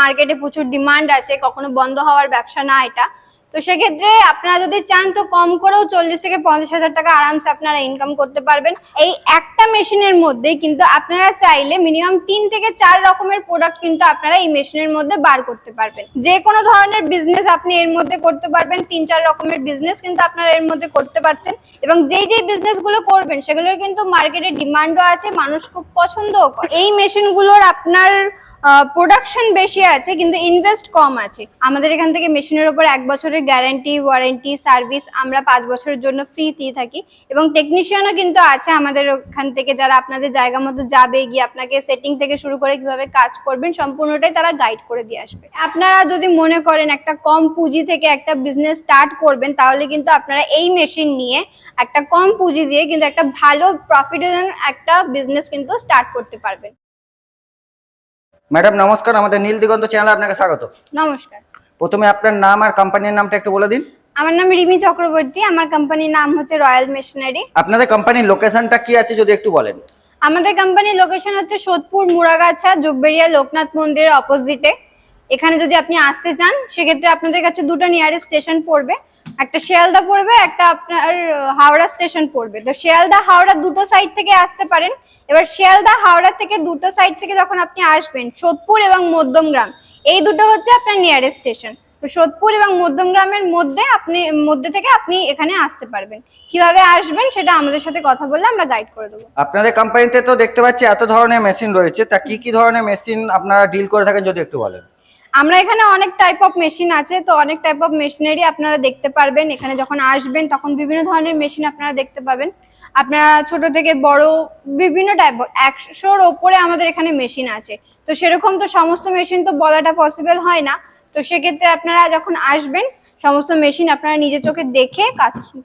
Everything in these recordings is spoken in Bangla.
মার্কেটে প্রচুর ডিমান্ড আছে কখনো বন্ধ হওয়ার ব্যবসা না এটা। তো সেক্ষেত্রে আপনারা যদি চান তো কম করেও চল্লিশ থেকে পঞ্চাশ হাজার টাকা আরামসে আপনারা ইনকাম করতে পারবেন। এই একটা মেশিনের মধ্যে কিন্তু আপনারা চাইলে মিনিমাম তিন থেকে চার রকমের প্রোডাক্ট কিন্তু আপনারা এই মেশিনের মধ্যে বার করতে পারবেন। যে কোনো ধরনের বিজনেস আপনি এর মধ্যে করতে পারবেন, তিন চার রকমের বিজনেস কিন্তু আপনারা এর মধ্যে করতে পারছেন এবং যেই যেই বিজনেসগুলো করবেন সেগুলোর কিন্তু মার্কেটে ডিমান্ডও আছে, মানুষ খুব পছন্দও করে। এই মেশিনগুলোর আপনার প্রোডাকশন বেশি আছে কিন্তু ইনভেস্ট কম আছে। আমাদের এখান থেকে মেশিনের উপর এক বছরের গ্যারান্টি ওয়ারেন্টি সার্ভিস আমরা পাঁচ বছরের জন্য ফ্রি দিয়ে থাকি। এবং টেকনিশিয়ানও কিন্তু আছে আমাদের ওখান থেকে যারা আপনাদের জায়গা মতো যাবে গিয়ে আপনাকে সেটিং থেকে শুরু করে কীভাবে কাজ করবেন সম্পূর্ণটাই তারা গাইড করে দিয়ে আসবে। আপনারা যদি মনে করেন একটা কম পুঁজি থেকে একটা বিজনেস স্টার্ট করবেন তাহলে কিন্তু আপনারা এই মেশিন নিয়ে একটা কম পুঁজি দিয়ে কিন্তু একটা ভালো প্রফিটেবল একটা বিজনেস কিন্তু স্টার্ট করতে পারবেন। ম্যাডাম নমস্কার। আমাদের নীল দিগন্ত চ্যানেলে আপনাকে স্বাগত। নমস্কার। প্রথমে আপনার নাম আর কোম্পানির নামটা একটু বলে দিন। আমার নাম রিমি চক্রবর্তী আমার কোম্পানির নাম হচ্ছে রয়্যাল মেশিনারি আপনাদের কোম্পানির লোকেশনটা কি আছে যদি একটু বলেন? আমাদের কোম্পানির লোকেশন হচ্ছে সোদপুর মুড়াগাছা যোগবেড়িয়া লোকনাথ মন্দিরের অপোজিটে এখানে যদি আপনি আসতে চান সেক্ষেত্রে আপনাদের কাছে দুটো নিয়ারেস্ট স্টেশন পড়বে। একটা শিয়ালদা পড়বে একটা আপনার হাওড়া স্টেশন পড়বে। তো শিয়ালদা হাওড়া দুটো সাইড থেকে আসতে পারেন। এবার শিয়ালদা হাওড়া থেকে দুটো সাইড থেকে যখন আপনি আসবেন সোদপুর এবং মধ্যমগ্রাম এই দুটো হচ্ছে আপনার নিয়ারেস্ট স্টেশন সোদপুর এবং মধ্যমগ্রামের মধ্যে আপনি, মধ্যে থেকে আপনি এখানে আসতে পারবেন। কীভাবে আসবেন সেটা আমাদের সাথে কথা বললে আমরা গাইড করে দেবো। আপনাদের কোম্পানিতে তো দেখতে পাচ্ছি এত ধরনের মেশিন রয়েছে। তা কি কি ধরনের মেশিন আপনারা ডিল করে থাকেন যদি একটু বলেন? আমরা এখানে অনেক টাইপ অফ মেশিন আছে, তো অনেক টাইপ অফ মেশিনারি আপনারা দেখতে পারবেন। এখানে যখন আসবেন, তখন বিভিন্ন ধরনের মেশিন আপনারা দেখতে পাবেন। আপনারা ছোট থেকে বড় বিভিন্ন টাইপ একশোর ওপরে আমাদের এখানে মেশিন আছে। তো সেরকম তো সমস্ত মেশিন তো বলাটা পসিবল হয় না। তো সেক্ষেত্রে আপনারা যখন আসবেন সমস্ত মেশিন আপনারা নিজে চোখে দেখে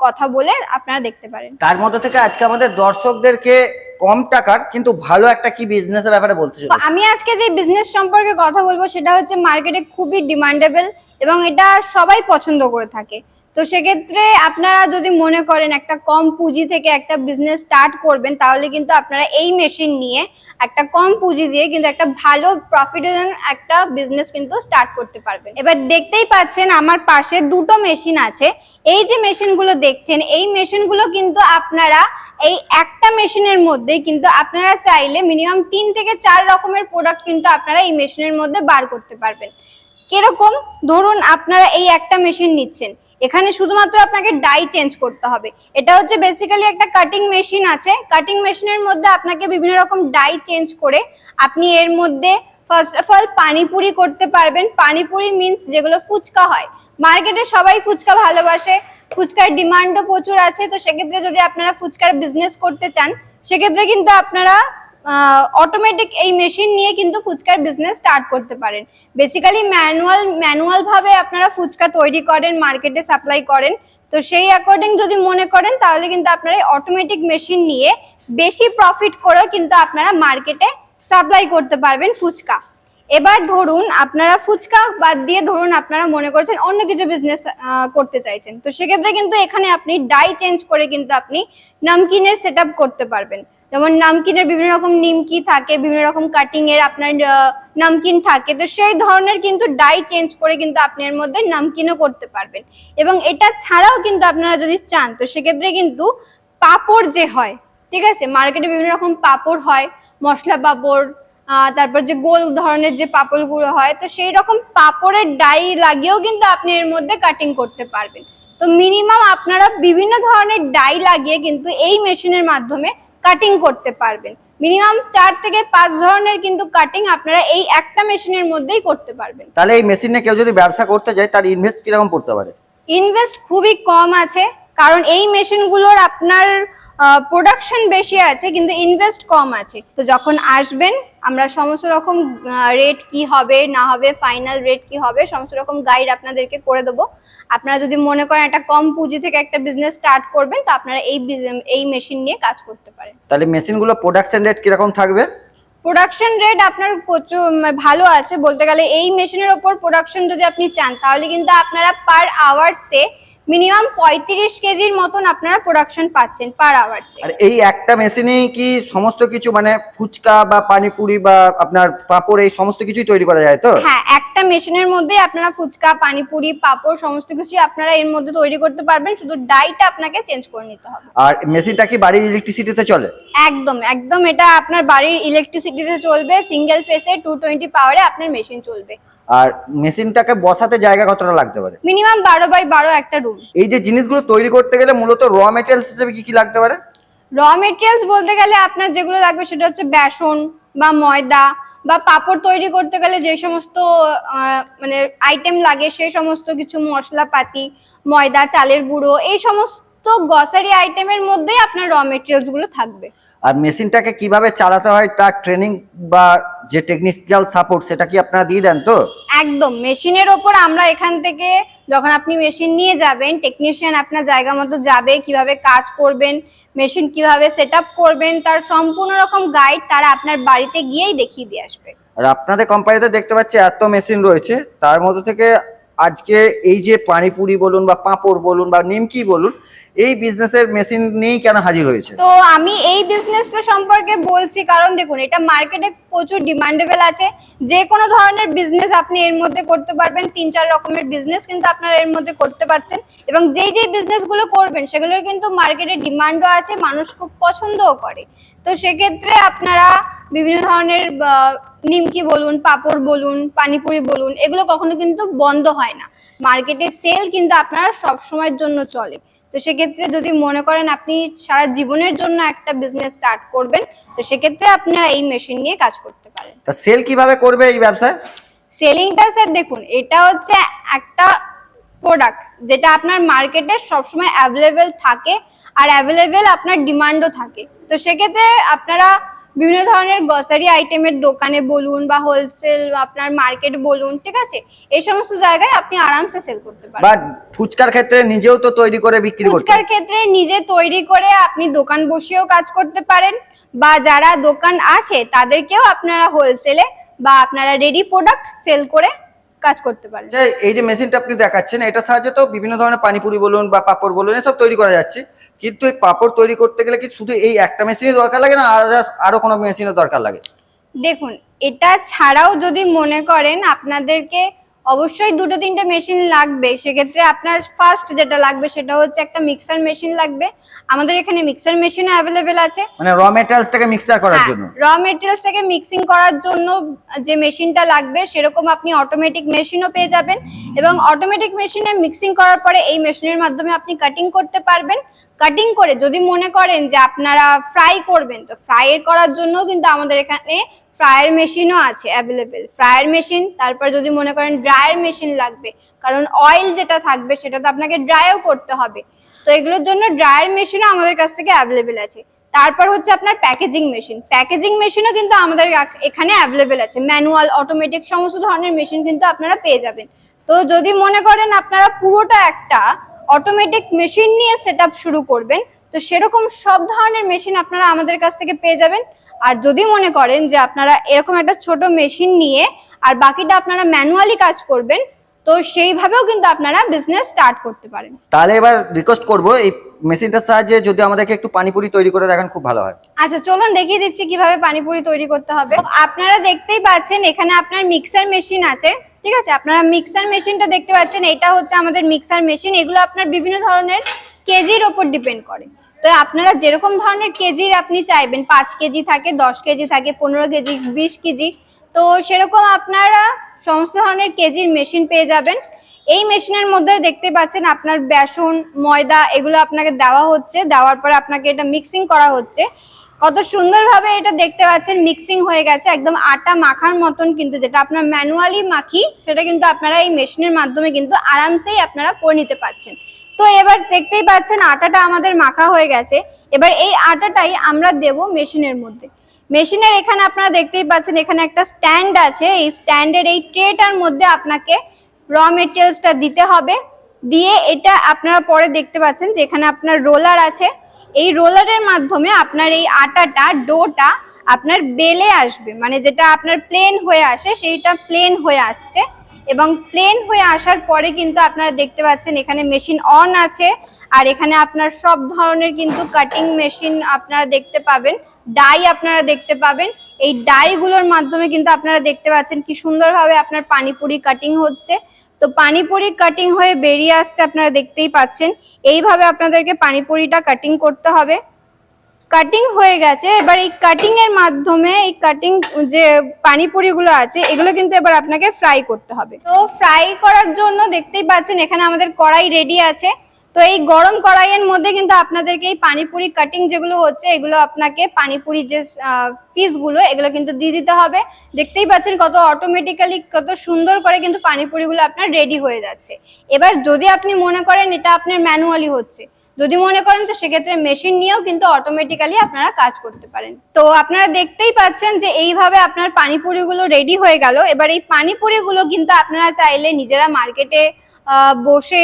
কথা বলে আপনারা দেখতে পারেন। তার মধ্যে থেকে আজকে আমাদের দর্শকদেরকে কম টাকার কিন্তু ভালো একটা কি বিজনেসের ব্যাপারে বলতে চাই আমি আজকে যে বিজনেস সম্পর্কে কথা বলব সেটা হচ্ছে মার্কেটে খুবই ডিমান্ডেবল এবং এটা সবাই পছন্দ করে থাকে। তো সেক্ষেত্রে আপনারা যদি মনে করেন একটা কম পুঁজি থেকে একটা বিজনেস স্টার্ট করবেন, তাহলে কিন্তু আপনারা এই মেশিন নিয়ে একটা কম পুঁজি দিয়ে কিন্তু একটা ভালো প্রফিটেবল একটা বিজনেস কিন্তু স্টার্ট করতে পারবেন। এবার দেখতেই পাচ্ছেন আমার পাশে দুটো মেশিন আছে। এই যে মেশিনগুলো দেখছেন, এই মেশিনগুলো কিন্তু আপনারা এই একটা মেশিনের মধ্যে কিন্তু আপনারা চাইলে মিনিমাম তিন থেকে চার রকমের প্রোডাক্ট কিন্তু আপনারা এই মেশিনের মধ্যে বার করতে পারবেন। কীরকম? ধরুন আপনারা এই একটা মেশিন নিচ্ছেন। এখানে শুধুমাত্র আপনাকে ডাই চেঞ্জ করতে হবে। এটা হচ্ছে বেসিক্যালি একটা কাটিং মেশিন আছে। কাটিং মেশিনের মধ্যে আপনাকে বিভিন্ন রকম ডাই চেঞ্জ করে আপনি এর মধ্যে ফার্স্ট অফ অল পানিপুরি করতে পারবেন। পানিপুরি মিন্স যেগুলো ফুচকা হয়। মার্কেটে সবাই ফুচকা ভালোবাসে। ফুচকার ডিমান্ডও প্রচুর আছে। তো সেক্ষেত্রে যদি আপনারা ফুচকার বিজনেস করতে চান, সেক্ষেত্রে কিন্তু আপনারা অটোমেটিক এই মেশিন নিয়ে কিন্তু ফুচকার বিজনেস স্টার্ট করতে পারেন। বেসিক্যালি ম্যানুয়াল ম্যানুয়াল ভাবে আপনারা ফুচকা তৈরি করেন মার্কেটে সাপ্লাই করেন। তো সেই অ্যাকর্ডিং যদি মনে করেন, তাহলে কিন্তু আপনারা এই অটোমেটিক মেশিন নিয়ে বেশি প্রফিট করেও কিন্তু আপনারা মার্কেটে সাপ্লাই করতে পারবেন ফুচকা। এবার ধরুন আপনারা ফুচকা বাদ দিয়ে ধরুন আপনারা মনে করছেন অন্য কিছু বিজনেস করতে চাইছেন। তো সেক্ষেত্রে কিন্তু এখানে আপনি ডাই চেঞ্জ করে কিন্তু আপনি নামকিনের সেট করতে পারবেন। যেমন নামকিনের বিভিন্ন রকম নিমকি থাকে, বিভিন্ন রকম কাটিং এর আপনার নামকিন থাকে। তো সেই ধরনের কিন্তু ডাই চেঞ্জ করে কিন্তু আপনি এর মধ্যে নামকিনও করতে পারবেন। এবং এটা ছাড়াও কিন্তু আপনারা যদি চান, তো সেক্ষেত্রে কিন্তু পাপড় যে হয়, ঠিক আছে? মার্কেটে বিভিন্ন রকম পাপড় হয়, মশলা পাপড় তারপর যে গোল ধরনের যে পাপড়গুলো হয়, তো সেই রকম পাপড়ের ডাই লাগিয়েও কিন্তু আপনি এর মধ্যে কাটিং করতে পারবেন। তো মিনিমাম আপনারা বিভিন্ন ধরনের ডাই লাগিয়ে কিন্তু এই মেশিনের মাধ্যমে কাটিং করতে পারবেন। মিনিমাম চার থেকে পাঁচ ধরনের কিন্তু কাটিং আপনারা এই একটা মেশিনের মধ্যেই করতে পারবেন। তাহলে এই মেশিনে কেউ যদি ব্যবসা করতে যায় তার ইনভেস্ট কীরকম পড়তে পারে? ইনভেস্ট খুবই কম আছে। কারণ এই মেশিনগুলোর আপনার প্রোডাকশন বেশি আছে কিন্তু ইনভেস্ট কম আছে। তো যখন আসবেন আমরা সমস্ত রকম রেট কি হবে না হবে ফাইনাল রেট কি হবে সমস্ত রকম গাইড আপনাদেরকে করে দেবো। আপনারা যদি মনে করেন একটা কম পুঁজি থেকে একটা বিজনেস স্টার্ট করবেন তো আপনারা এই এই মেশিন নিয়ে কাজ করতে পারেন। তাহলে মেশিনগুলো প্রোডাকশন রেট কীরকম থাকবে? প্রোডাকশন রেট আপনার প্রচুর মানে ভালো আছে। বলতে গেলে এই মেশিনের ওপর প্রোডাকশন যদি আপনি চান তাহলে কিন্তু আপনারা পার আওয়ার্সে মিনিমাম পঁয়ত্রিশ কেজির মতন আপনারা প্রোডাকশন পাচ্ছেন পার আওয়ার্সে আর এই একটা মেশিনেই কি সমস্ত কিছু মানে ফুচকা বা পানিপুরি বা আপনার পাঁপড় এই সমস্ত কিছুই তৈরি করা যায় তো? হ্যাঁ একটা মেশিনের মধ্যেই আপনারা ফুচকা পানিপুরি পাপড় সমস্ত কিছু আপনারা এর মধ্যে তৈরি করতে পারবেন শুধু ডাইটা আপনাকে চেঞ্জ করে নিতে হবে। আর মেশিনটা কি বাড়ির ইলেকট্রিসিটিতে চলে? একদম একদম এটা আপনার বাড়ির ইলেকট্রিসিটিতে চলবে সিঙ্গেল ফেসে টু টোয়েন্টি পাওয়ারে আপনার মেশিন চলবে। আর মেশিনটাকে বসাতে জায়গা কতটা লাগতে পারে? মিনিমাম বারো বাই বারো একটা রুম এই যে জিনিসগুলো তৈরি করতে গেলে মূলত র মেটেরিয়ালস হিসেবে কি কি লাগতে পারে? র মেটেরিয়ালস বলতে গেলে আপনার যেগুলো লাগবে সেটা হচ্ছে বেসন বা ময়দা বা পাপড় তৈরি করতে গেলে যে সমস্ত মানে আইটেম লাগে সেই সমস্ত কিছু মশলাপাতি ময়দা চালের গুঁড়ো এই সমস্ত গ্রসারি আইটেমের মধ্যেই আপনার র মেটেরিয়ালসগুলো থাকবে। আর মেশিনটাকে কীভাবে চালাতে হয় তার ট্রেনিং বা যে টেকনিক্যাল সাপোর্ট সেটা কি আপনারা দিয়ে দেন তো? একদম মেশিনের ওপর আমরা এখান থেকে যখন আপনি মেশিন নিয়ে যাবেন টেকনিশিয়ান আপনার জায়গা মতো যাবে কীভাবে কাজ করবেন মেশিন কীভাবে সেট করবেন তার সম্পূর্ণ রকম গাইড তারা আপনার বাড়িতে গিয়েই দেখিয়ে দিয়ে আসবে। আর আপনাদের কোম্পানিতে দেখতে পাচ্ছি এত মেশিন রয়েছে তার মধ্যে থেকে আজকে এই যে পানিপুরি বলুন বা পাঁপড় বলুন বা নিমকি বলুন, এই বিজনেসের মেশিন নিয়েই কেন হাজির হয়েছে? তো আমি এই বিজনেসটা সম্পর্কে বলছি, কারণ দেখুন, এটা মার্কেটে প্রচুর ডিমান্ডেবল আছে। যে কোনো ধরনের বিজনেস আপনি এর মধ্যে করতে পারবেন, তিন, চার রকমের বিজনেস কিন্তু আপনারা এর মধ্যে করতে পারছেন। এবং যেই যেই বিজনেসগুলো করবেন, সেগুলোর কিন্তু মার্কেটে ডিমান্ডও আছে, মানুষ খুব পছন্দও করে। তো সেক্ষেত্রে আপনারা বিভিন্ন ধরনের নিমকি বলুন পাপড় বলুন পানিপুরি বলুন এগুলো কখনো কিন্তু বন্ধ হয় না। মার্কেটে সেল কিন্তু আপনার সব সময়ের জন্য চলে। তো সেক্ষেত্রে যদি মনে করেন আপনি সারা জীবনের জন্য একটা বিজনেস স্টার্ট করবেন তো সেক্ষেত্রে আপনারা এই মেশিন নিয়ে কাজ করতে পারেন। তা সেল কীভাবে করবে এই ব্যবসায়? সেলিংটা স্যার দেখুন এটা হচ্ছে একটা প্রোডাক্ট যেটা আপনার মার্কেটে সবসময় অ্যাভেলেবেল থাকে আর অ্যাভেলেবেল আপনার ডিমান্ডও থাকে। তো সেক্ষেত্রে আপনারা বিভিন্ন ধরনের গ্রসারি আইটেমের দোকানে বলুন বা হোলসেল আপনার মার্কেট বলুন ঠিক আছে? এই সমস্ত জায়গায় আপনি আরামসে সেল করতে পারেন বাট ফুচকার ক্ষেত্রে নিজেও তো তৈরি করে বিক্রি করতে। ফুচকার ক্ষেত্রে নিজে তৈরি করে আপনি দোকান বসিয়েও কাজ করতে পারেন বা যারা দোকান আছে তাদেরকেও আপনারা হোলসেলে বা আপনারা রেডি প্রোডাক্ট সেল করে কাজ করতে পারেন। যে এই যে মেশিনটা আপনি দেখাচ্ছেন এটা সাহায্যে তো বিভিন্ন ধরনের পানিপুরি বলুন বা পাপড় বলুন এসব তৈরি করা যাচ্ছে। কিন্তু এই পাপড় তৈরি করতে গেলে কি শুধু এই একটা মেশিনের দরকার লাগে না আর আরও কোনো মেশিনের দরকার লাগে? দেখুন এটা ছাড়াও যদি মনে করেন আপনাদেরকে অবশ্যই দুটো তিনটে মেশিন লাগবে। সেক্ষেত্রে আপনার ফার্স্ট যেটা লাগবে সেটা হচ্ছে একটা মিক্সার মেশিন লাগবে। আমাদের এখানে মিক্সার মেশিনও অ্যাভেলেবেল আছে। মানে র মেটেরিয়ালসটাকে মিক্সচার করার জন্য? র মেটেরিয়ালসটাকে মিক্সিং করার জন্য যে মেশিনটা লাগবে সেরকম আপনি অটোমেটিক মেশিনও পেয়ে যাবেন। এবং অটোমেটিক মেশিনে মিক্সিং করার পরে এই মেশিনের মাধ্যমে আপনি কাটিং করতে পারবেন। কাটিং করে যদি মনে করেন যে আপনারা ফ্রাই করবেন তো ফ্রাই করার জন্য কিন্তু আমাদের এখানে ফ্রায়ার মেশিনও আছে অ্যাভেলেবেল ফ্রায়ার মেশিন, তারপর যদি মনে করেন ড্রায়ার মেশিন লাগবে, কারণ অয়েল যেটা থাকবে সেটা তো আপনাকে ড্রাইও করতে হবে। তো এগুলোর জন্য ড্রায়ার মেশিনও আমাদের কাছ থেকে অ্যাভেলেবেল আছে। তারপর হচ্ছে আপনার প্যাকেজিং মেশিন প্যাকেজিং মেশিনও কিন্তু আমাদের এখানে অ্যাভেলেবেল আছে। ম্যানুয়াল অটোমেটিক সমস্ত ধরনের মেশিন কিন্তু আপনারা পেয়ে যাবেন। তো যদি মনে করেন আপনারা পুরোটা একটা অটোমেটিক মেশিন নিয়ে সেট শুরু করবেন, তো সেরকম সব ধরনের মেশিন আপনারা আমাদের কাছ থেকে পেয়ে যাবেন। আর যদি মনে করেন যে আপনারা এরকম একটা ছোট মেশিন নিয়ে আর বাকিটা আপনারা ম্যানুয়ালি কাজ করবেন তো সেইভাবেও কিন্তু আপনারা বিজনেস স্টার্ট করতে পারেন। তাহলে এবার রিকোয়েস্ট করব এই মেশিনটার সাহায্যে যদি আমাদেরকে একটু পানিপুরি তৈরি করে দেখান খুব ভালো হয়। আচ্ছা চলুন দেখিয়ে দিচ্ছি কীভাবে পানিপুরি তৈরি করতে হবে। আপনারা দেখতেই পাচ্ছেন এখানে আপনার মিক্সার মেশিন আছে ঠিক আছে? আপনারা মিক্সার মেশিনটা দেখতে পাচ্ছেন এটা হচ্ছে আমাদের মিক্সার মেশিন এগুলো আপনার বিভিন্ন ধরনের কেজির ওপর ডিপেন্ড করে। তো আপনারা যেরকম ধরনের কেজির আপনি চাইবেন, পাঁচ কেজি থাকে, দশ কেজি থাকে, পনেরো কেজি, বিশ কেজি, তো সেরকম আপনারা সমস্ত ধরনের কেজির মেশিন পেয়ে যাবেন। এই মেশিনের মধ্যে দেখতে পাচ্ছেন আপনার বেসন, ময়দা, এগুলো আপনাকে দেওয়া হচ্ছে। দেওয়ার পরে আপনাকে এটা মিক্সিং করা হচ্ছে। কত সুন্দরভাবে এটা দেখতে পাচ্ছেন মিক্সিং হয়ে গেছে, একদম আটা মাখার মতন কিন্তু যেটা আপনার ম্যানুয়ালি মাখি, সেটা কিন্তু আপনারা এই মেশিনের মাধ্যমে কিন্তু আরামসেই আপনারা করে নিতে পারছেন। তো এবার দেখতেই পাচ্ছেন আটাটা আমাদের মাখা হয়ে গেছে। এবার এই আটাটাই আমরা দেব মেশিনের মধ্যে। মেশিনের এখানে আপনারা দেখতেই পাচ্ছেন এখানে একটা স্ট্যান্ড আছে। এই স্ট্যান্ডের এই ট্রেটার মধ্যে আপনাকে র মেটেরিয়ালসটা দিতে হবে। দিয়ে এটা আপনারা পরে দেখতে পাচ্ছেন যে এখানে আপনার রোলার আছে। এই রোলারের মাধ্যমে আপনার এই আটাটা, ডোটা আপনার বেলে আসবে। মানে যেটা আপনার প্লেন হয়ে আসে, সেইটা প্লেন হয়ে আসছে। এবং প্লেন হয়ে আসার পরে কিন্তু আপনারা দেখতে পাচ্ছেন এখানে মেশিন অন আছে। আর এখানে আপনার সব ধরনের কিন্তু কাটিং মেশিন আপনারা দেখতে পাবেন। ডাই আপনারা দেখতে পাবেন। এই ডাইগুলোর মাধ্যমে কিন্তু আপনারা দেখতে পাচ্ছেন কি সুন্দরভাবে আপনার পানিপুরি কাটিং হচ্ছে। তো পানিপুরি কাটিং হয়ে বেরিয়ে আসছে আপনারা দেখতেই পাচ্ছেন। এইভাবে আপনাদেরকে পানিপুরিটা কাটিং করতে হবে। কাটিং হয়ে গেছে। এবার এই কাটিং এর মাধ্যমে এই কাটিং যে পানিপুরিগুলো আছে, এগুলো কিন্তু এবার আপনাকে ফ্রাই করতে হবে। তো ফ্রাই করার জন্য দেখতেই পাচ্ছেন, এখানে আমাদের কড়াই রেডি আছে। তো এই গরম কড়াইয়ের মধ্যে কিন্তু আপনাদেরকে এই পানিপুরি কাটিং যেগুলো হচ্ছে, এগুলো আপনাকে পানিপুরি যে পিসগুলো এগুলো কিন্তু দিয়ে দিতে হবে। দেখতেই পাচ্ছেন কত অটোমেটিক্যালি কত সুন্দর করে কিন্তু পানিপুরিগুলো আপনার রেডি হয়ে যাচ্ছে। এবার যদি আপনি মনে করেন এটা আপনার ম্যানুয়ালি হচ্ছে যদি মনে করেন তো সেক্ষেত্রে মেশিন নিয়েও কিন্তু অটোমেটিক্যালি আপনারা কাজ করতে পারেন। তো আপনারা দেখতেই পাচ্ছেন যে এইভাবে আপনার পানিপুরিগুলো রেডি হয়ে গেল। এবার এই পানিপুরিগুলো কিন্তু আপনারা চাইলে নিজেরা মার্কেটে বসে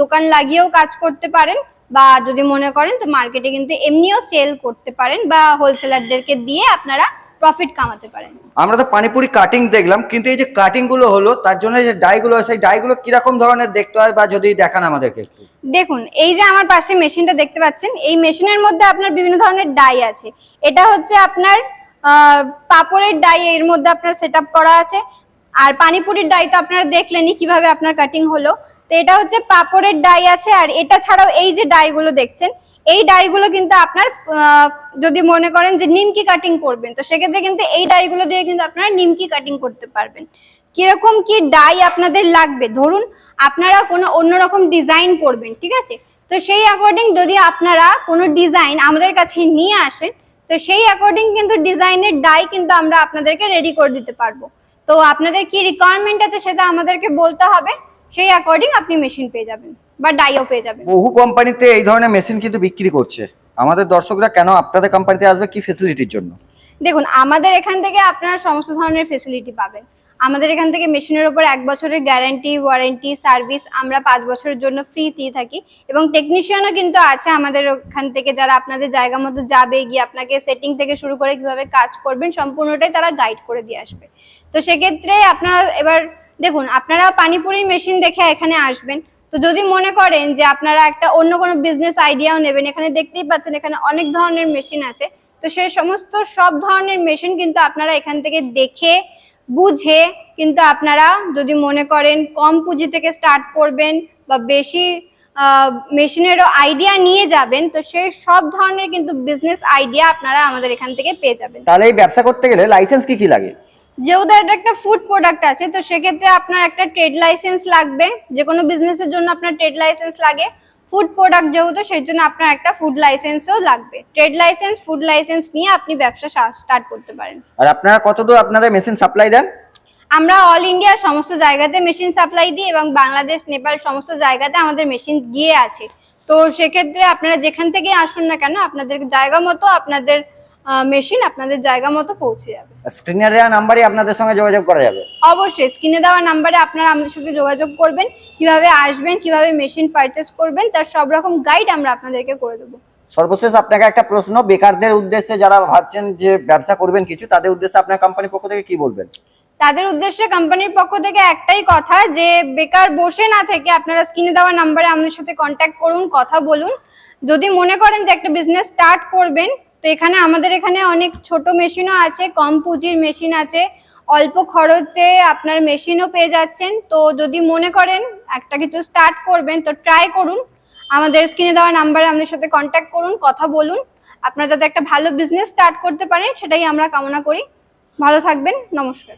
দোকান লাগিয়েও কাজ করতে পারেন বা যদি মনে করেন তো মার্কেটে কিন্তু এমনিও সেল করতে পারেন বা হোলসেলারদেরকে দিয়ে আপনারা প্রফিট কামাতে পারেন। আমরা তো পানিপুরি কাটিং দেখলাম, কিন্তু এই যে কাটিংগুলো হলো, তার জন্য যে ডাইগুলো সেই ডাইগুলো কীরকম ধরনের দেখতে হয় বা যদি দেখান আমাদেরকে একটু? দেখুন, এই যে আমার পাশে মেশিনটা দেখতে পাচ্ছেন, এই মেশিনের মধ্যে আপনার বিভিন্ন ধরনের ডাই আছে। এটা হচ্ছে আপনার পাপড়ের ডাই, এর মধ্যে আপনার সেট করা আছে। আর পানিপুরির ডাই তো আপনারা দেখলেনই কীভাবে আপনার কাটিং হলো। তো এটা হচ্ছে পাপড়ের ডাই আছে, আর এটা ছাড়াও এই যে ডাইগুলো দেখছেন, এই ডাইগুলো কিন্তু আপনার যদি মনে করেন যে নিমকি কাটিং করবেন, তো সেক্ষেত্রে কিন্তু এই ডাইগুলো দিয়ে কিন্তু আপনারা নিমকি কাটিং করতে পারবেন। কীরকম কি ডাই আপনাদের লাগবে? ধরুন আপনারা কোনো অন্যরকম ডিজাইন করবেন ঠিক আছে? তো সেই অ্যাকর্ডিং যদি আপনারা কোনো ডিজাইন আমাদের কাছে নিয়ে আসেন তো সেই অ্যাকর্ডিং কিন্তু ডিজাইনের ডাই কিন্তু আমরা আপনাদেরকে রেডি করে দিতে পারব। তো আপনাদের কি রিকোয়ারমেন্ট আছে সেটা আমাদেরকে বলতে হবে। সেই অ্যাকর্ডিং আপনি মেশিন পেয়ে যাবেন বা ডাইও পেয়ে যাবেন। বহু কোম্পানিতে এই ধরনের মেশিন কিন্তু বিক্রি করছে। আমাদের দর্শকরা কেন আপনাদের কোম্পানিতে আসবে কি ফেসিলিটির জন্য? দেখুন আমাদের এখান থেকে আপনারা সমস্ত ধরনের ফেসিলিটি পাবেন। আমাদের এখান থেকে মেশিনের উপর এক বছরের গ্যারান্টি ওয়ারেন্টি সার্ভিস আমরা পাঁচ বছরের জন্য ফ্রি দিয়ে থাকি। এবং টেকনিশিয়ানও কিন্তু আছে আমাদের ওখান থেকে, যারা আপনাদের জায়গা মতো যাবে, গিয়ে আপনাকে সেটিং থেকে শুরু করে কীভাবে কাজ করবেন, সম্পূর্ণটাই তারা গাইড করে দিয়ে আসবে। তো সেক্ষেত্রে আপনারা এবার দেখুন, আপনারা পানিপুরির মেশিন দেখে এখানে আসবেন। তো যদি মনে করেন যে আপনারা একটা অন্য কোনো বিজনেস আইডিয়াও নেবেন, এখানে দেখতেই পাচ্ছেন এখানে অনেক ধরনের মেশিন আছে। তো সেই সমস্ত সব ধরনের মেশিন কিন্তু আপনারা এখান থেকে দেখে বুঝে কিন্তু আপনারা যদি মনে করেন কম পুঁজি থেকে স্টার্ট করবেন বা বেশি মেশিনেরও আইডিয়া নিয়ে যাবেন তো সেই সব ধরনের কিন্তু বিজনেস আইডিয়া আপনারা আমাদের এখান থেকে পেয়ে যাবেন। তাহলে এই ব্যবসা করতে গেলে লাইসেন্স কি কি লাগে? যেহেতু এটা একটা ফুড প্রোডাক্ট আছে তো সেক্ষেত্রে আপনার একটা ট্রেড লাইসেন্স লাগবে যে কোনো বিজনেসের জন্য আপনার ট্রেড লাইসেন্স লাগে। ফুড প্রোডাক্ট যেহেতু সেই জন্য আপনার একটা ফুড লাইসেন্সও লাগবে। ট্রেড লাইসেন্স ফুড লাইসেন্স নিয়ে আপনি ব্যবসা স্টার্ট করতে পারেন। আর আপনারা কতদূর আপনাদের মেশিন সাপ্লাই দেন? আমরা অল ইন্ডিয়ার সমস্ত জায়গাতে মেশিন সাপ্লাই দিই এবং বাংলাদেশ নেপাল সমস্ত জায়গাতে আমাদের মেশিন গিয়ে আছে। তো সেক্ষেত্রে আপনারা যেখান থেকে আসুন না কেন আপনাদের জায়গা মতো আপনাদের মেশিন আপনাদের জায়গা মতো পৌঁছে যাবে। স্ক্রিনে দেওয়া নাম্বারই আপনাদের সঙ্গে যোগাযোগ করা যাবে। অবশ্যই স্ক্রিনে দেওয়া নাম্বারে আপনারা আমাদের সাথে যোগাযোগ করবেন কীভাবে আসবেন কীভাবে মেশিন পারচেস করবেন তার সব রকম গাইড আমরা আপনাদেরকে করে দেবো। সর্বশেষ আপনাকে একটা প্রশ্ন বেকারদের উদ্দেশ্যে যারা ভাবছেন যে ব্যবসা করবেন কিছু তাদের উদ্দেশ্যে আপনার কোম্পানির পক্ষ থেকে কি বলবেন? তাদের উদ্দেশ্যে কোম্পানির পক্ষ থেকে একটাই কথা যে বেকার বসে না থেকে আপনারা স্ক্রিনে দেওয়া নাম্বারে আমাদের সাথে কন্ট্যাক্ট করুন কথা বলুন। যদি মনে করেন যে একটা বিজনেস স্টার্ট করবেন তো এখানে আমাদের এখানে অনেক ছোট মেশিনও আছে, কম পুঁজির মেশিন আছে। অল্প খরচে আপনার মেশিনও পেয়ে যাচ্ছেন। তো যদি মনে করেন একটা কিছু স্টার্ট করবেন, তো ট্রাই করুন। আমাদের স্ক্রিনে দেওয়া নাম্বারে আমাদের সাথে কন্ট্যাক্ট করুন, কথা বলুন। আপনারা যাতে একটা ভালো বিজনেস স্টার্ট করতে পারেন, সেটাই আমরা কামনা করি। ভালো থাকবেন, নমস্কার।